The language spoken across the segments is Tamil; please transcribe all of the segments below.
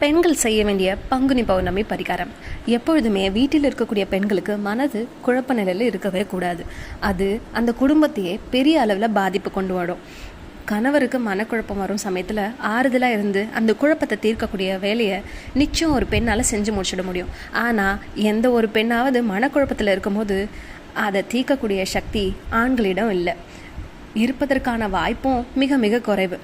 பெண்கள் செய்ய வேண்டிய பங்குனி பௌர்ணமி பரிகாரம். எப்பொழுதுமே வீட்டில் இருக்கக்கூடிய பெண்களுக்கு மனது குழப்ப நிலையில் இருக்கவே கூடாது. அது அந்த குடும்பத்தையே பெரிய அளவில் பாதிப்பு கொண்டு வரும். கணவருக்கு மனக்குழப்பம் வரும் சமயத்தில் ஆறுதலாக இருந்து அந்த குழப்பத்தை தீர்க்கக்கூடிய வேலையை நிச்சயம் ஒரு பெண்ணால் செஞ்சு முடிச்சிட முடியும். ஆனால் எந்த ஒரு பெண்ணாவது மனக்குழப்பத்தில் இருக்கும்போது அதை தீர்க்கக்கூடிய சக்தி ஆண்களிடம் இல்லை. இருப்பதற்கான வாய்ப்பும் மிக மிக குறைவு.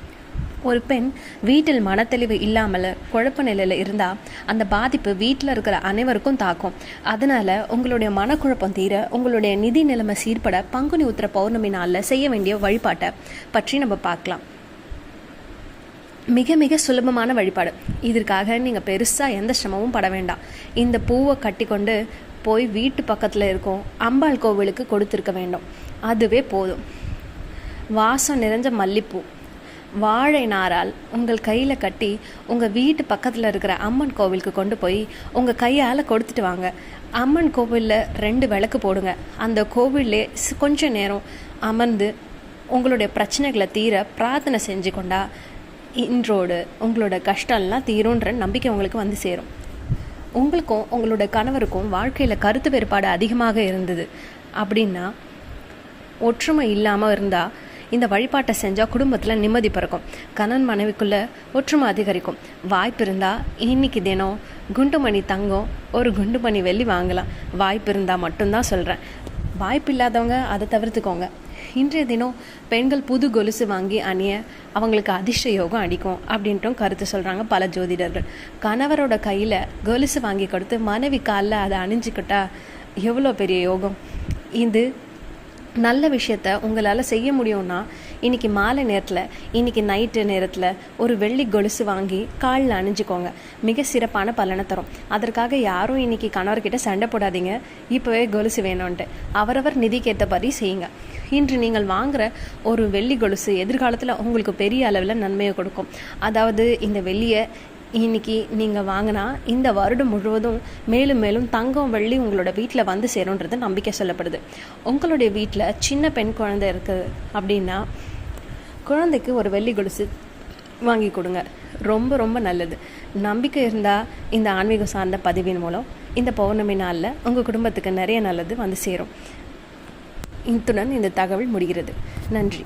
ஒரு பெண் வீட்டில் மனத்தெளிவு இல்லாமல் குழப்ப நிலையில் இருந்தால் அந்த பாதிப்பு வீட்டில் இருக்கிற அனைவருக்கும் தாக்கும். அதனால் உங்களுடைய மனக்குழப்பம் தீர உங்களுடைய நிதி நிலைமை சீர்பட பங்குனி உத்திர பௌர்ணமி நாளில் செய்ய வேண்டிய வழிபாட்டை பற்றி நம்ம பார்க்கலாம். மிக மிக சுலபமான வழிபாடு. இதற்காக நீங்கள் பெருசாக எந்த சிரமமும் பட வேண்டாம். இந்த பூவை கட்டி கொண்டு போய் வீட்டு பக்கத்தில் இருக்கும் அம்பாள் கோவிலுக்கு கொடுத்துருக்க வேண்டும். அதுவே போதும். வாசம் நிறைஞ்ச மல்லிப்பூ. வாழை நாரால் உங்கள் கையில் கட்டி உங்கள் வீட்டு பக்கத்தில் இருக்கிற அம்மன் கோவிலுக்கு கொண்டு போய் உங்கள் கையால் கொடுத்துட்டு வாங்க. அம்மன் கோவிலில் ரெண்டு விளக்கு போடுங்க. அந்த கோவிலே கொஞ்சம் கொஞ்ச நேரம் அமர்ந்து உங்களுடைய பிரச்சனைகளை தீர பிரார்த்தனை செஞ்சு கொண்டா இன்றோடு உங்களோட கஷ்டம்லாம் தீரும்ன்ற நம்பிக்கை உங்களுக்கு வந்து சேரும். உங்களுக்கும் உங்களோட கணவருக்கும் வாழ்க்கையில் கருத்து வேறுபாடு அதிகமாக இருந்தது. அப்படின்னா ஒற்றுமை இல்லாமல் இருந்தால் இந்த வழிபாட்டை செஞ்சால் குடும்பத்தில் நிம்மதி பிறக்கும். கணவன் மனைவிக்குள்ளே ஒற்றுமை அதிகரிக்கும். வாய்ப்பு இருந்தால் இன்னைக்கு தினம் குண்டுமணி தங்கம் ஒரு குண்டுமணி வெள்ளி வாங்கலாம். வாய்ப்பு இருந்தால் மட்டும்தான் சொல்கிறேன் வாய்ப்பு இல்லாதவங்க அதை தவிர்த்துக்கோங்க. இன்றைய தினம் பெண்கள் புது கொலுசு வாங்கி அணிய அவங்களுக்கு அதிர்ஷ்ட யோகம் அடிக்கும் அப்படின்ட்டும் கருத்து சொல்கிறாங்க பல ஜோதிடர்கள். கணவரோட கையில் கொலுசு வாங்கி கொடுத்து மனைவி காலில் அதை அணிஞ்சிக்கிட்டா எவ்வளோ பெரிய யோகம்? இது நல்ல விஷயத்த உங்களால் செய்ய முடியும்னா இன்னைக்கு மாலை நேரத்தில் இன்னைக்கு நைட்டு நேரத்தில் ஒரு வெள்ளி கொலுசு வாங்கி காலில் அணிஞ்சுக்கோங்க. மிக சிறப்பான பலனை தரும். அதற்காக யாரும் இன்னைக்கு கணவர்கிட்ட சண்டை போடாதீங்க. இப்போவே கொலுசு வேணும்ன்ட்டு. அவரவர் நிதிக்கு மாதிரி செய்யுங்க. இன்று நீங்கள் வாங்குற ஒரு வெள்ளி கொலுசு எதிர்காலத்தில் உங்களுக்கு பெரிய அளவில் நன்மையை கொடுக்கும். அதாவது இந்த வெள்ளியை இன்னைக்கு நீங்கள் வாங்கினா இந்த வருடம் முழுவதும் மேலும் மேலும் தங்கம் வெள்ளி உங்களோட வீட்டில் வந்து சேரும்ன்றது நம்பிக்கை சொல்லப்படுது. உங்களுடைய வீட்டில் சின்ன பெண் குழந்தை இருக்குது அப்படின்னா குழந்தைக்கு ஒரு வெள்ளி கொலுசு வாங்கி கொடுங்க. ரொம்ப ரொம்ப நல்லது. நம்பிக்கை இருந்தால் இந்த ஆன்மீகம் சார்ந்த பதிவின் மூலம் இந்த பௌர்ணமி நாளில் உங்கள் குடும்பத்துக்கு நிறைய நல்லது வந்து சேரும். இத்துடன் இந்த தகவல் முடிகிறது. நன்றி.